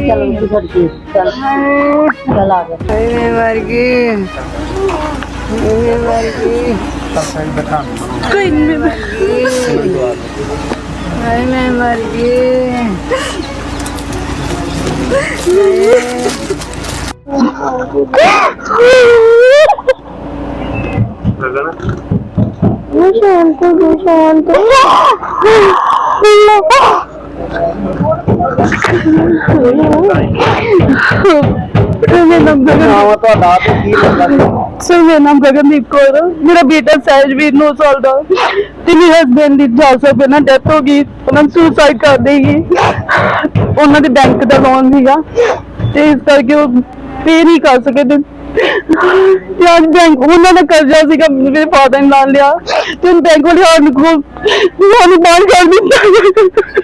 ਚਲੋ ਜੀ ਛੱਡ ਕੇ ਚਲ ਚਲ ਆ ਗਏ ਮੇਰੇ ਵਰਗੀ ਮੇਰੇ ਵਰਗੀ ਸਾਈਂ ਬਠਾਂ ਕੋਈ ਮੇਰੇ ਹਾਏ ਮੈਂ ਮਰ ਗਈ ਲਗਣਾ ਉਹ ਸ਼ਾਂਤ ਹੋ ਸ਼ਾਂਤ गई ਮੇਰਾ ਨਾਮ ਗਗਨ ਨਾਮ ਤੁਹਾਡਾ ਤੇ ਕੀ ਲੱਗਦਾ ਸਰ ਮੇਰਾ ਨਾਮ ਗਗਨਦੀਪ ਕੌਰ ਆ। ਮੇਰਾ ਬੇਟਾ ਸਹਿਜਵੀਰ 9 ਸਾਲ ਦਾ ਤੇ ਮੇਰੇ ਹਸਬੰਡ ਦੀ 4 ਸਾਲ ਪਹਿਲਾਂ ਡੈਥ ਹੋ ਗਈ, ਉਹਨਾਂ ਨੇ ਸੁਸਾਈਡ ਕਰ ਦੇਗੀ ਉਹਨਾਂ ਦੇ ਬੈਂਕ ਦਾ ਲੋਨ ਸੀਗਾ ਤੇ ਇਸ ਕਰਕੇ ਉਹ ਪੇ ਨਹੀਂ ਕਰ ਸਕੇ ਤੇ ਤੇ ਅੱਜ ਬੈਂਕ ਉਹਨਾਂ ਦਾ ਕਰਜ਼ਾ ਸੀਗਾ, ਮੇਰੇ ਫਾਦਰ ਨੇ ਨਾਲ ਲਿਆ ਤੇ ਹੁਣ ਬੈਂਕ ਵਾਲੇ ਸਾਨੂੰ ਕੋਲ ਸਾਨੂੰ ਬਾਹਰ ਕਰ ਦਿੱਤਾ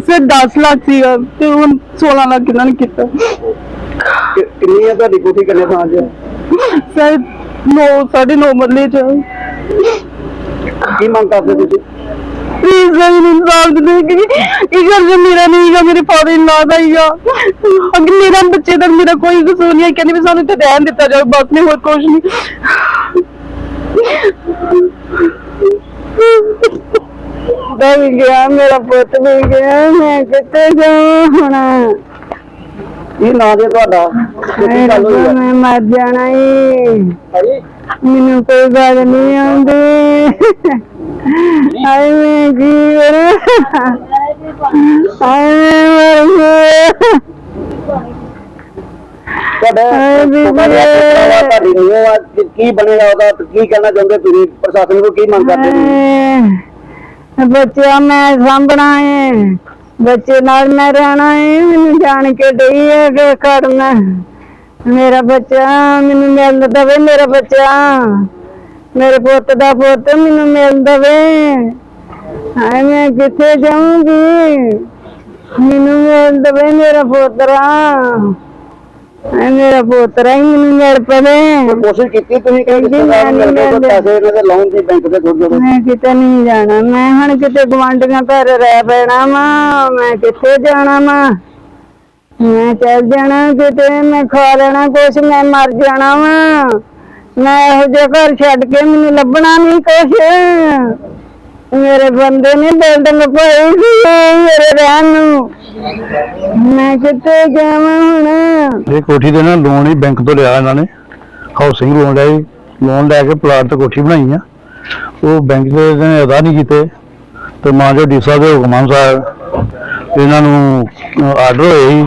ਸਰ 10 ਲੱਖ ਸੀਗਾ ਤੇ ਹੁਣ 16 ਲੱਖ ਇਹਨਾਂ ਨੇ ਕੀਤਾ। ਕਿ- ਕਿੰਨੀ ਆ ਤੁਹਾਡੀ ਕੋਠੀ ਕਿੰਨੇ ਥਾਂ 'ਚ? ਆ? ਸਰ 9 9.5 ਮਰਲੇ ਚ ਕੀ ਮੰਗ ਕਰਦੇ ਤੁਸੀਂ? ਪਲੀਜ਼ ਮੈਨੂੰ ਇਨਸਾਫ ਦੇ ਕਿ ਇਹ ਘਰ ਜੋ ਮੇਰਾ ਨਹੀਂ ਹੈਗਾ ਮੇਰੇ ਫਾਦਰ ਇਨ ਲਾ ਦਾ ਹੀਗਾ ਅਗਰ ਮੇਰਾ ਬੱਚੇ ਦਾ ਮੇਰਾ ਕੋਈ ਕਸੂਰ ਨਹੀਂ ਹੈ ਕਹਿੰਦੇ ਵੀ ਸਾਨੂੰ ਇੱਥੇ ਰਹਿਣ ਦਿੱਤਾ ਜਾਵੇ ਬਸ ਨਹੀਂ ਹੋਰ ਕੁਝ ਨਹੀਂ। ਬਣ ਗਿਆ ਮੇਰਾ ਪੁੱਤ ਵੀ ਗਿਆ ਮੈਂ ਕਿੱਥੇ ਜਾਵਾਂ ਹੁਣ? ਕੀ ਨਾਂ ਜੇ ਤੁਹਾਡਾ? ਤੇ ਕੀ ਗੱਲ ਹੋਈ ਆ? ਮੈਂ ਮਰ ਜਾਣਾ ਈ। ਹਾਂਜੀ? ਮੈਨੂੰ ਕੋਈ ਗੱਲ ਨਹੀਂ ਆਉਂਦੀ। ਆਏ ਮੈਂ ਕੀ ਕਰਾਂ? ਆਏ ਮੈਂ ਮਰ ਗਿਆ। ਤੁਹਾਡਾ ਹਾਏ ਬੀਬੀ। ਜਿਹਾ ਪੁੱਤਰ ਵਾ, ਤੁਹਾਡੀ ਨੂੰਹ ਆ ਕੀ- ਕੀ ਬਣੇਗਾ ਉਹਦਾ ਕੀ ਕਹਿਣਾ ਚਾਹੁੰਦੇ ਤੁਸੀਂ? ਪ੍ਰਸ਼ਾਸਨ ਨੂੰ ਕੀ ਮੰਗ ਕਰਦੇ ਤੁਸੀਂ? ਹਾਏ, ਬੱਚਿਆਂ ਮੈਂ ਸਾਂਭਣਾ ਏ। ਬੱਚੇ ਨਾਲ ਮੈਂ ਰਹਿਣਾ ਏ। ਮੈਨੂੰ ਜਾਣ ਕੇ ਡਈ ਹੈ ਕਿ ਕਰਨਾ ਮੇਰਾ ਬੱਚਾ, ਮੈਨੂੰ ਮਿਲ ਦਵੇ ਮੇਰਾ ਬੱਚਾ। ਮੇਰੇ ਪੁੱਤ ਦਾ ਪੁੱਤ ਮੈਨੂੰ ਮਿਲ ਦਵੇ। ਹਾਏ ਮੈਂ ਕਿੱਥੇ ਜਾਊਂਗੀ? ਮੈਨੂੰ ਮਿਲ ਦਵੇ ਮੇਰਾ ਪੋਤਰਾ। ਪੋਤਰਾ ਹੀ ਮੈਨੂੰ ਮਿਲ ਪਵੇ। ਕੋਸ਼ਿਸ਼ ਕੀਤੀ ਤੁਸੀਂ ਕਿ ਰਿਸ਼ਤੇਦਾਰ ਮੈਂ ਨੂੰ ਮਿਲ ਕੇ ਪੈਸੇ ਇਹਨਾਂ ਦੇ ਲਾਉਣ ਦੀ ਬੈਂਕ ਦੇ ਜਦੋਂ ਮੈਂ ਕਿਤੇ ਨਹੀਂ ਜਾਣਾ ਮੈਂ ਹੁਣ ਕਿਤੇ ਗਵਾਂਢੀਆਂ ਘਰ ਰਹਿ ਪੈਣਾ ਵਾ ਮੈਂ ਕਿੱਥੇ ਜਾਣਾ ਵਾ? ਮੈਂ ਚੱਲ ਜਾਣਾ ਕਿਤੇ ਮੈਂ ਖਾ ਲੈਣਾ ਕੁਛ ਮੈਂ ਮਰ ਜਾਣਾ ਵਾ। ਮੈਂ ਇਹੋ ਜਿਹਾ ਘਰ ਛੱਡ ਕੇ ਮੈਨੂੰ ਲੱਭਣਾ ਨਹੀਂ ਕੁਛ। ਮੇਰੇ ਬੰਦੇ ਨੇ ਬਿਲਡਿੰਗ ਪਾਈ ਸੀ ਮੇਰੇ ਰਹਿਣ ਨੂੰ ਮੈਂ ਕਿੱਥੇ ਜਾਵਾਂ ਹੁਣ? ਇਹ ਕੋਠੀ ਦੇ ਨਾ ਲੋਨ ਹੀ ਬੈਂਕ ਤੋਂ ਲਿਆ ਇਹਨਾਂ ਨੇ। ਹਾਊਸਿੰਗ ਲੋਨ ਲਿਆ ਲੋਨ ਲੈ ਕੇ ਪਲਾਟ ਤੇ ਕੋਠੀ ਬਣਾਈ ਆ। ਉਹ ਬੈਂਕ ਦੇ ਨੇ ਅਦਾ ਨਹੀਂ ਕੀਤੇ। ਤੇ ਮਾਂ ਜੋ ਡੀਸਾ ਦੇ ਹੁਕਮ ਅਨੁਸਾਰ ਇਹਨਾਂ ਨੂੰ ਆਰਡਰ ਹੋਏ ਸੀ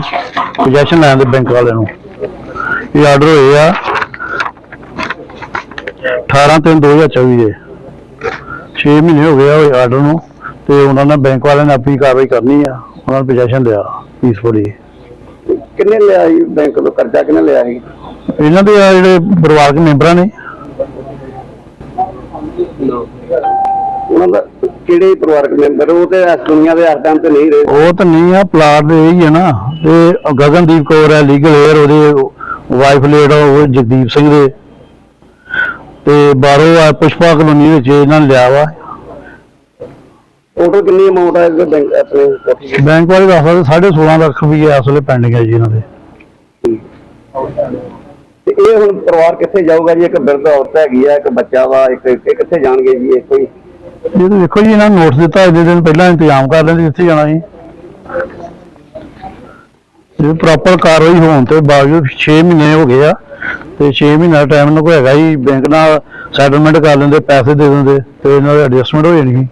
ਪੋਜੈਸ਼ਨ ਲੈਣ ਦੇ ਬੈਂਕ ਵਾਲਿਆਂ ਨੂੰ। ਇਹ ਆਰਡਰ ਹੋਏ ਆ 18 ਤਿੰਨ 2024 ਦੇ। 6 ਮਹੀਨੇ ਹੋ ਗਏ ਆ ਉਹ ਆਰਡਰ ਨੂੰ। ਤੇ ਉਹਨਾਂ ਨੇ ਬੈਂਕ ਵਾਲਿਆਂ ਨੇ ਆਪਣੀ ਕਾਰਵਾਈ ਕਰਨੀ ਆ। ਉਹਨਾਂ ਨੇ ਪੋਜੈਸ਼ਨ ਲਿਆ ਪੀਸਫੁਲੀ ਕਿੰਨੇ ਲਿਆ ਸੀ? ਬੈਂਕ ਤੋਂ ਕਰਜ਼ਾ ਕਿੰਨੇ ਲਿਆ ਸੀ? ਇਹਨਾਂ ਦੇ ਆ ਜਿਹੜੇ ਪਰਿਵਾਰਕ ਮੈਂਬਰਾਂ ਨੇ। ਉਹਨਾਂ ਦਾ ਕਿਹੜੇ ਪਰਿਵਾਰਕ ਮੈਂਬਰ? ਉਹ ਤੇ ਇਸ ਦੁਨੀਆ ਦੇ ਟਾਈਮ ਤੇ ਨਹੀਂ ਰਹੇ। ਉਹ ਤਾਂ ਨਹੀਂ ਆ ਪਲਾਟ ਦੇ ਹੀ ਹੈ ਨਾ। ਤੇ ਗਗਨਦੀਪ ਕੌਰ ਹੈ ਲੀਗਲ ਏਅਰ ਉਹਦੇ ਵਾਈਫ ਲੇਡ ਉਹ ਜਗਦੀਪ ਸਿੰਘ ਦੇ। ਤੇ ਬਾਹਰੋਂ ਆ ਪੁਸ਼ਪਾ ਕਲੋਨੀ ਵਿੱਚ ਇਹਨਾਂ ਨੇ ਲਿਆ ਵਾ। ਟੋਟਲ ਕਿੰਨੀ ਅਮਾਉਂਟ ਹੈ ਬੈਂਕ ਆਪਣੇ ਕੋਠੀ ਦੀ? ਬੈਂਕ ਵਾਲੇ ਦੱਸਦੇ ਸਾਢੇ 16 ਲੱਖ ਰੁਪਏ ਇਸ ਵੇਲੇ ਪੈਂਡਿੰਗ ਹੈ ਜੀ ਇਹਨਾਂ ਦੇ। ਤੇ ਇਹ ਹੁਣ ਪਰਿਵਾਰ ਕਿੱਥੇ ਜਾਊਗਾ ਜੀ? ਇੱਕ ਬਿਰਧ ਔਰਤ ਹੈਗੀ ਆ ਇੱਕ ਬੱਚਾ ਵਾ ਇੱਕ ਇਹ ਕਿੱਥੇ ਜਾਣਗੇ ਜੀ? ਇਹ ਕੋਈ ਇਹ ਤਾਂ ਦੇਖੋ ਜੀ ਇਹਨਾਂ ਨੂੰ ਨੋਟਿਸ ਦਿੱਤਾ ਇਹਦੇ ਦਿਨ ਪਹਿਲਾਂ ਇੰਤਜ਼ਾਮ ਕਰ ਲੈਂਦੇ ਜਿੱਥੇ ਜਾਣਾ ਜੀ। ਇਹ ਪ੍ਰੋਪਰ ਕਾਰਵਾਈ ਹੋਣ ਤੇ ਬਾਵਜੂਦ 6 ਮਹੀਨੇ ਹੋ ਗਏ ਆ ਤੇ 6 ਮਹੀਨਾ ਟਾਈਮ ਇਹਨਾਂ ਕੋਲ ਹੈਗਾ ਜੀ ਬੈਂਕ ਨਾਲ ਸੈਟਲਮੈਂਟ ਕਰ ਲੈਂਦੇ ਪੈਸੇ ਦੇ ਦਿੰਦੇ ਤੇ ਇਹਨਾਂ ਦੀ ਐਡਜਸਟਮੈਂਟ ਹੋ ਜਾਣੀ